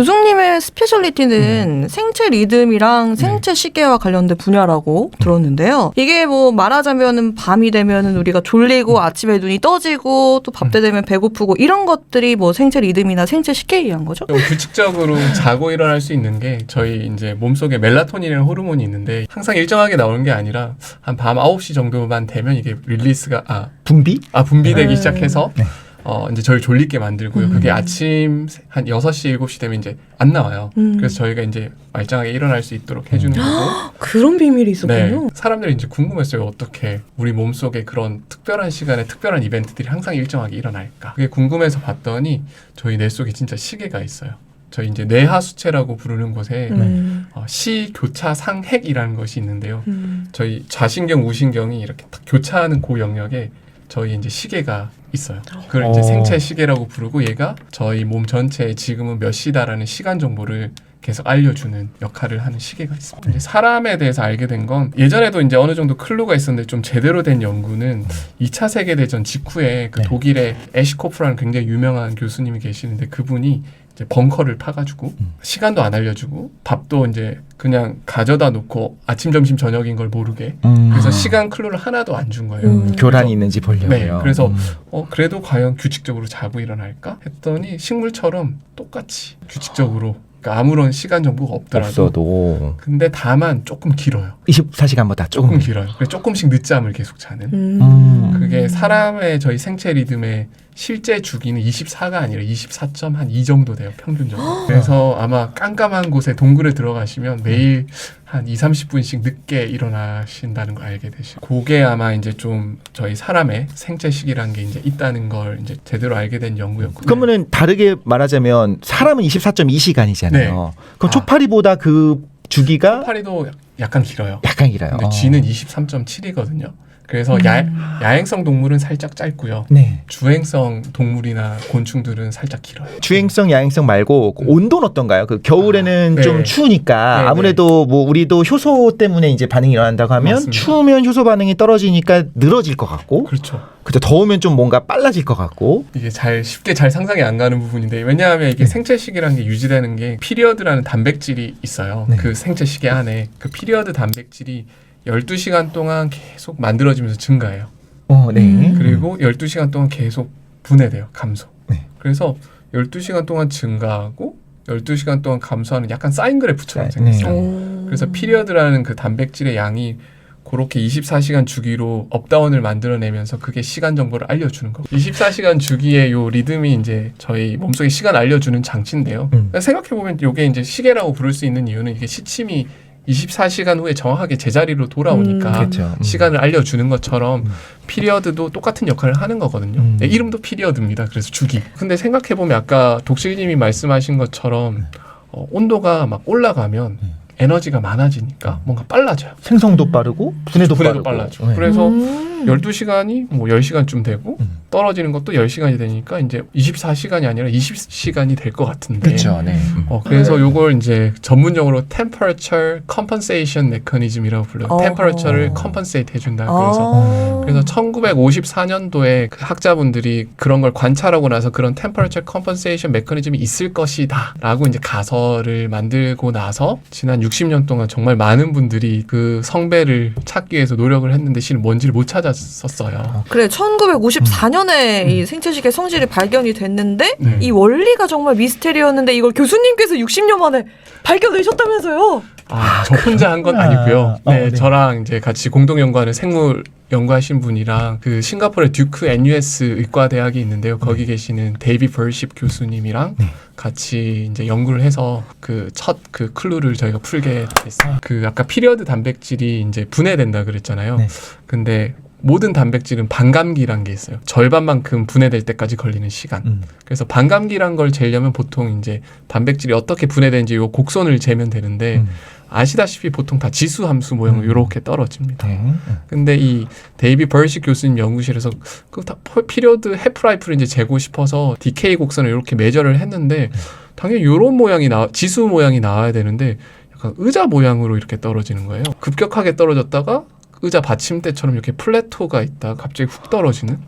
교수님의 스페셜리티는 생체 리듬이랑 생체 시계와 관련된 분야라고 들었는데요. 이게 뭐 말하자면은 밤이 되면은 우리가 졸리고 아침에 눈이 떠지고 또 밥 때 되면 배고프고 이런 것들이 뭐 생체 리듬이나 생체 시계에 의한 거죠? 좀 규칙적으로 자고 일어날 수 있는 게 저희 이제 몸속에 멜라토닌이라는 호르몬이 있는데 항상 일정하게 나오는 게 아니라 한 밤 9시 정도만 되면 이게 릴리스가 아, 분비? 아 분비되기 네. 시작해서 네. 어 이제 저희 졸리게 만들고요. 음. 그게 아침 한 6시 7시 되면 이제 안 나와요. 음. 그래서 저희가 이제 말짱하게 일어날 수 있도록 해주는 거고 그런 비밀이 네. 있었군요. 사람들이 이제 궁금했어요. 어떻게 우리 몸속에 그런 특별한 시간에 특별한 이벤트들이 항상 일정하게 일어날까? 그게 궁금해서 봤더니 저희 뇌 속에 진짜 시계가 있어요. 저희 이제 뇌하수체라고 부르는 곳에 음. 어, 시교차 상핵이라는 것이 있는데요. 음. 저희 좌신경, 우신경이 이렇게 딱 교차하는 그 영역에 저희 이제 시계가 있어요. 그걸 이제 어. 생체 시계라고 부르고 얘가 저희 몸 전체에 지금은 몇 시다라는 시간 정보를 계속 알려주는 역할을 하는 시계가 있습니다. 이제 사람에 대해서 알게 된 건 예전에도 이제 어느 정도 클루가 있었는데 좀 제대로 된 연구는 2차 세계 대전 직후에 그 네. 독일의 에시코프라는 굉장히 유명한 교수님이 계시는데 그분이 이제 벙커를 파가지고 음. 시간도 안 알려주고 밥도 이제 그냥 가져다 놓고 아침 점심 저녁인 걸 모르게 음. 그래서 시간 클루를 하나도 안 준 거예요. 음. 교란이 있는지 보려고요. 네, 그래서 음. 어 그래도 과연 규칙적으로 자고 일어날까 했더니 식물처럼 똑같이 규칙적으로 그러니까 아무런 시간 정보가 없더라도 없어도 근데 다만 조금 길어요. 24시간보다 조금 조금 길어요. 그래서 조금씩 늦잠을 계속 자는. 음. 그게 사람의 저희 생체 리듬의 실제 주기는 24가 아니라 24.2 정도 돼요 평균적으로. 그래서 아마 깜깜한 곳에 동굴에 들어가시면 매일 한 2, 30분씩 늦게 일어나신다는 걸 알게 되시고 그게 아마 이제 좀 저희 사람의 생체 시기라는 게 이제 있다는 걸 이제 제대로 알게 된 연구였고. 그러면은 다르게 말하자면 사람은 24.2시간이잖아요. 네. 그럼 아. 초파리보다 그 주기가 파리도 약간 길어요. 약간 길어요. 근데 어. 쥐는 23.7이거든요. 그래서 음. 야, 야행성 동물은 살짝 짧고요. 네. 주행성 동물이나 곤충들은 살짝 길어요. 주행성, 야행성 말고 그 온도는 어떤가요? 그 겨울에는 아, 네. 좀 추우니까 네, 아무래도 뭐 우리도 효소 때문에 이제 반응이 일어난다고 하면 맞습니다. 추우면 효소 반응이 떨어지니까 늘어질 것 같고 그렇죠. 그죠 더우면 좀 뭔가 빨라질 것 같고 이게 잘 쉽게 잘 상상이 안 가는 부분인데 왜냐하면 이게 네. 생체식이라는 게 유지되는 게 피리어드라는 단백질이 있어요. 네. 그 생체식의 안에 그 피리어드 단백질이 12시간 동안 계속 만들어지면서 증가해요. 어, 네. 음. 그리고 12시간 동안 계속 분해돼요. 감소. 네. 그래서 12시간 동안 증가하고 12시간 동안 감소하는 약간 사인 그래프처럼 네. 생겼어요. 오. 그래서 피리어드라는 그 단백질의 양이 그렇게 24시간 주기로 업다운을 만들어내면서 그게 시간 정보를 알려주는 거고 24시간 주기의 요 리듬이 이제 저희 몸속에 시간 알려주는 장치인데요. 음. 생각해 보면 이게 이제 시계라고 부를 수 있는 이유는 이게 시침이 24시간 후에 정확하게 제자리로 돌아오니까 음. 그렇죠. 음. 시간을 알려주는 것처럼 음. 피리어드도 똑같은 역할을 하는 거거든요. 음. 네, 이름도 피리어드입니다. 그래서 주기. 근데 생각해보면 아까 독실님이 말씀하신 것처럼 어, 온도가 막 올라가면 음. 에너지가 많아지니까 뭔가 빨라져요. 생성도 빠르고 분해도, 분해도 빠르고. 빨라져. 네. 그래서 음. 12시간이 뭐 10시간쯤 되고 음. 떨어지는 것도 10시간이 되니까 이제 24시간이 아니라 20시간이 될 것 같은데. 그렇죠. 네. 음. 어, 그래서 요걸 이제 전문용어로 temperature compensation mechanism이라고 불러요. 어. temperature를 compensate 해 준다. 그래서 아. 그래서 1954년도에 그 학자분들이 그런 걸 관찰하고 나서 그런 temperature compensation 메커니즘이 있을 것이다라고 이제 가설을 만들고 나서 지난 60년 동안 정말 많은 분들이 그 성배를 찾기 위해서 노력을 했는데 실은 뭔지를 못 찾았었어요. 그래 1954년 에 음. 이 생체식의 성질이 발견이 됐는데 네. 이 원리가 정말 미스테리였는데 이걸 교수님께서 60년 만에 발견하셨다면서요? 아, 저 혼자 한 건. 아니고요. 어, 네, 네. 저랑 이제 같이 공동 연구하는 생물 연구하신 분이랑 그 싱가포르의 듀크 NUS 의과 대학이 있는데요. 거기 계시는 데이비 벌십 교수님이랑 네. 같이 이제 연구를 해서 그 첫 그 클루를 저희가 풀게 됐어요. 그 아까 피리어드 단백질이 이제 분해된다 그랬잖아요. 네. 근데 모든 단백질은 반감기란 게 있어요. 절반만큼 분해될 때까지 걸리는 시간. 음. 그래서 반감기란 걸 재려면 보통 이제 단백질이 어떻게 분해되는지 요 곡선을 재면 되는데 음. 아시다시피 보통 다 지수 함수 모형으로 음. 이렇게 떨어집니다. 네. 음. 근데 이 데이비 벌시 교수님 연구실에서 그다 피리어드 해프라이프를 이제 재고 싶어서 디케이 곡선을 이렇게 매저를 했는데 당연히 이런 모양이 나 지수 모양이 나와야 되는데 약간 의자 모양으로 이렇게 떨어지는 거예요. 급격하게 떨어졌다가 의자 받침대처럼 이렇게 플래토가 있다가 갑자기 훅 떨어지는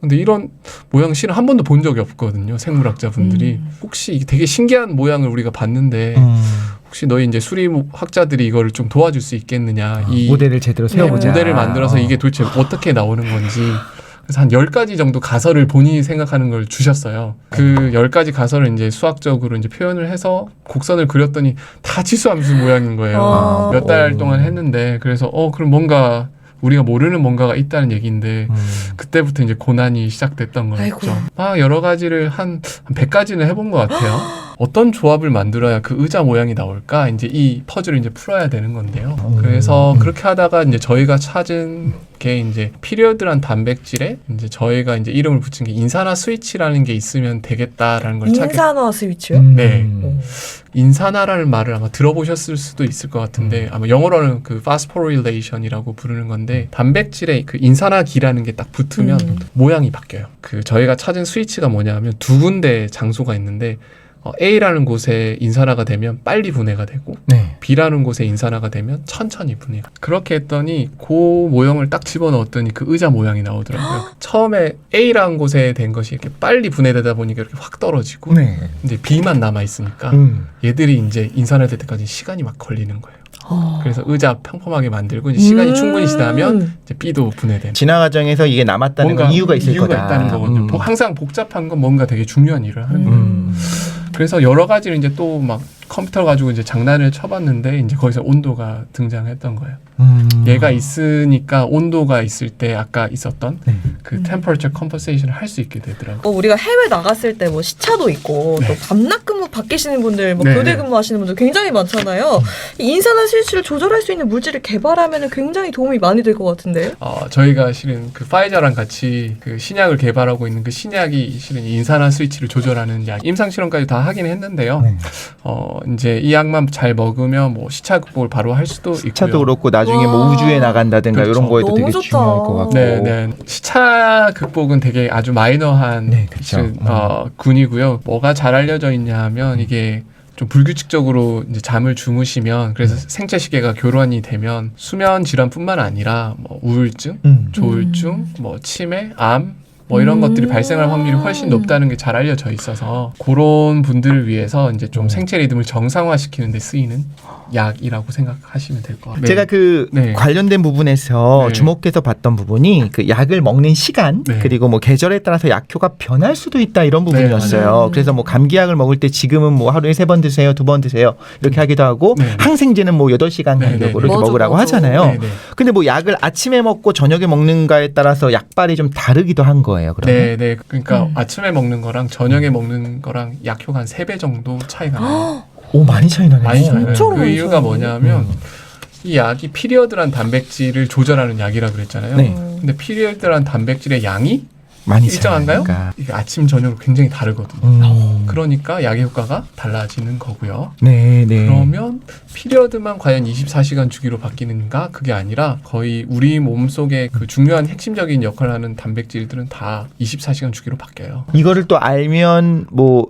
근데 이런 모양 실은 한 번도 본 적이 없거든요. 생물학자 분들이 음. 혹시 이게 되게 신기한 모양을 우리가 봤는데 음. 혹시 너희 이제 수리학자들이 이거를 좀 도와줄 수 있겠느냐 이 모델을 제대로 세워보자. 모델을 만들어서 이게 도대체 어떻게 나오는 건지 그래서 한 10가지 정도 가설을 본인이 생각하는 걸 주셨어요. 그 10가지 가설을 이제 수학적으로 이제 표현을 해서 곡선을 그렸더니 다 치수함수 모양인 거예요. 아. 몇달 오. 동안 했는데 그래서 어 그럼 뭔가 우리가 모르는 뭔가가 있다는 얘기인데 음. 그때부터 이제 고난이 시작됐던. 거였죠. 막 여러 가지를 한, 한 100가지는 해본 것 같아요. 어떤 조합을 만들어야 그 의자 모양이 나올까? 이제 이 퍼즐을 이제 풀어야 되는 건데요. 음. 그래서 음. 그렇게 하다가 이제 저희가 찾은 게 이제 피리어드란 단백질에 이제 저희가 이제 이름을 붙인 게 인산화 스위치라는 게 있으면 되겠다라는 걸 찾게 인산화 스위치요? 음. 네. 오. 인산화라는 말을 아마 들어보셨을 수도 있을 것 같은데 아마 영어로는 그 phosphorylation이라고 부르는 건데 단백질에 그 인산화기라는 게 딱 붙으면 음. 모양이 바뀌어요. 그 저희가 찾은 스위치가 뭐냐면 두 군데 장소가 있는데 어, A라는 곳에 인산화가 되면 빨리 분해가 되고 네. B라는 곳에 인산화가 되면 천천히 분해가. 그렇게 했더니 그 모형을 딱 집어넣었더니 그 의자 모양이 나오더라고요. 처음에 A라는 곳에 된 것이 이렇게 빨리 분해되다 보니까 이렇게 확 떨어지고 네. 이제 B만 남아 있으니까 음. 얘들이 이제 인산화될 때까지 시간이 막 걸리는 거예요. 어. 그래서 의자 평범하게 만들고 이제 시간이 음. 충분히 지나면 이제 B도 분해되는. 진화 과정에서 이게 남았다는 건 이유가 있을 이유가 거다. 있다는 거거든요. 음. 복- 항상 복잡한 건 뭔가 되게 중요한 일을 하는 거예요. 음. 그래서 여러 가지를 이제 또 막 컴퓨터 가지고 이제 장난을 쳐봤는데 이제 거기서 온도가 등장했던 거예요. 음. 얘가 있으니까 온도가 있을 때 아까 있었던 네. 그 음. temperature compensation을 할 수 있게 되더라고요. 어, 우리가 해외 나갔을 때 뭐 시차도 있고 네. 또 밤낮 근무 바뀌시는 분들 뭐 네, 교대 네. 근무하시는 분들 굉장히 많잖아요. 이 인산화 스위치를 조절할 수 있는 물질을 개발하면 굉장히 도움이 많이 될 것 같은데. 어, 저희가 실은 그 파이자랑 같이 그 신약을 개발하고 있는 그 신약이 실은 이 인산화 스위치를 조절하는 약 임상 실험까지 다 하긴 했는데요. 네. 어, 이제 이 약만 잘 먹으면 뭐 시차 극복을 바로 할 수도 있고요. 차도 그렇고 나 중에 뭐 와. 우주에 나간다든가 그렇죠. 이런 거에도 되게 좋다. 중요할 것 같고. 네, 네. 시차 극복은 되게 아주 마이너한 네, 그쵸. 실은, 어, 군이고요. 뭐가 잘 알려져 있냐 하면 이게 좀 불규칙적으로 이제 잠을 주무시면 그래서 네. 생체 시계가 교란이 되면 수면 질환뿐만 아니라 뭐 우울증, 음. 조울증, 뭐 치매, 암, 뭐 이런 음. 것들이 발생할 확률이 훨씬 높다는 게 잘 알려져 있어서 그런 분들을 위해서 이제 좀 음. 생체 리듬을 정상화시키는 데 쓰이는 약이라고 생각하시면 될 것 같아요. 제가 그 네. 관련된 부분에서 네. 주목해서 봤던 부분이 그 약을 먹는 시간 네. 그리고 뭐 계절에 따라서 약효가 변할 수도 있다 이런 부분이었어요. 맞아요. 그래서 뭐 감기약을 먹을 때 지금은 뭐 하루에 세 번 드세요, 두 번 드세요 이렇게 하기도 하고 네. 항생제는 뭐 8시간 네, 네, 간격으로 네. 이렇게 맞아, 먹으라고 맞아. 하잖아요. 네, 네. 근데 뭐 약을 아침에 먹고 저녁에 먹는가에 따라서 약발이 좀 다르기도 한 거예요. 그러면 네, 네. 그러니까 음. 아침에 먹는 거랑 저녁에 먹는 거랑 약효가 한 3배 정도 차이가 나요. 오 많이 차이 나네요. 많이 차이 나요. 엄청 그 많이 이유가. 뭐냐면 음. 이 약이 피리어드란 단백질을 조절하는 약이라 그랬잖아요. 네. 근데 피리어드란 단백질의 양이 많이 일정한가요? 이게 아침 저녁으로 굉장히 다르거든요. 음. 그러니까 약의 효과가 달라지는 거고요. 네, 네. 그러면 피리어드만 과연 24시간 주기로 바뀌는가? 그게 아니라 거의 우리 몸 속에 그 중요한 핵심적인 역할을 하는 단백질들은 다 24시간 주기로 바뀌어요. 이거를 또 알면 뭐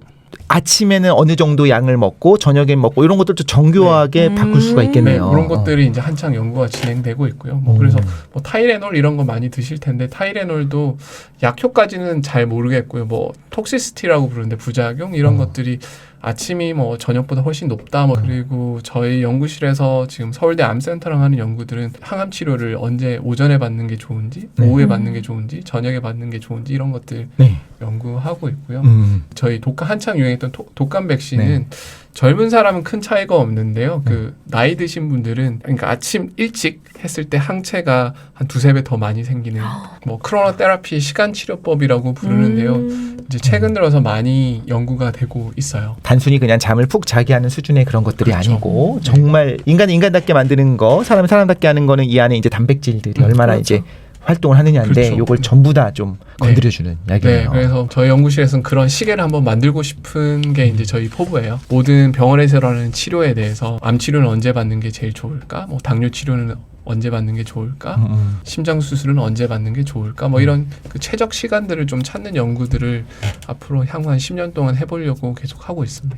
아침에는 어느 정도 양을 먹고 저녁엔 먹고 이런 것들도 정교하게 네. 바꿀 수가 음. 있겠네요. 네, 그런 것들이 이제 한창 연구가 진행되고 있고요. 뭐 음. 그래서 뭐 타이레놀 이런 거 많이 드실 텐데 타이레놀도 약효까지는 잘 모르겠고요. 뭐 톡시스티라고 부르는데 부작용 이런 어. 것들이 아침이 뭐 저녁보다 훨씬 높다. 음. 뭐 그리고 저희 연구실에서 지금 서울대 암센터랑 하는 연구들은 항암 치료를 언제 오전에 받는 게 좋은지, 네. 오후에 음. 받는 게 좋은지, 저녁에 받는 게 좋은지 이런 것들 네. 연구하고 있고요. 음. 저희 독감 한창 유행했던 토- 독감 백신은 네. 젊은 사람은 큰 차이가 없는데요. 그 나이 드신 분들은 그러니까 아침 일찍 했을 때 항체가 한 두세 배 더 많이 생기는 뭐 크로노 테라피 시간 치료법이라고 부르는데요. 음. 이제 최근 들어서 많이 연구가 되고 있어요. 단순히 그냥 잠을 푹 자게 하는 수준의 그런 것들이 그렇죠. 아니고 정말 인간 인간답게 만드는 거, 사람 사람답게 하는 거는 이 안에 이제 단백질들이 음, 얼마나 그렇죠. 이제 활동을 하느냐인데 그렇죠. 요걸 전부 다좀 네. 건드려주는 네, 약이네요. 그래서 저희 연구실에서는 그런 시계를 한번 만들고 싶은 게 이제 저희 포부예요. 모든 병원에서 하는 치료에 대해서 암 치료는 언제 받는 게 제일 좋을까? 뭐 당뇨 치료는 언제 받는 게 좋을까? 음, 음. 심장 수술은 언제 받는 게 좋을까? 뭐 이런 그 최적 시간들을 좀 찾는 연구들을 앞으로 향후 한 10년 동안 해보려고 계속 하고 있습니다.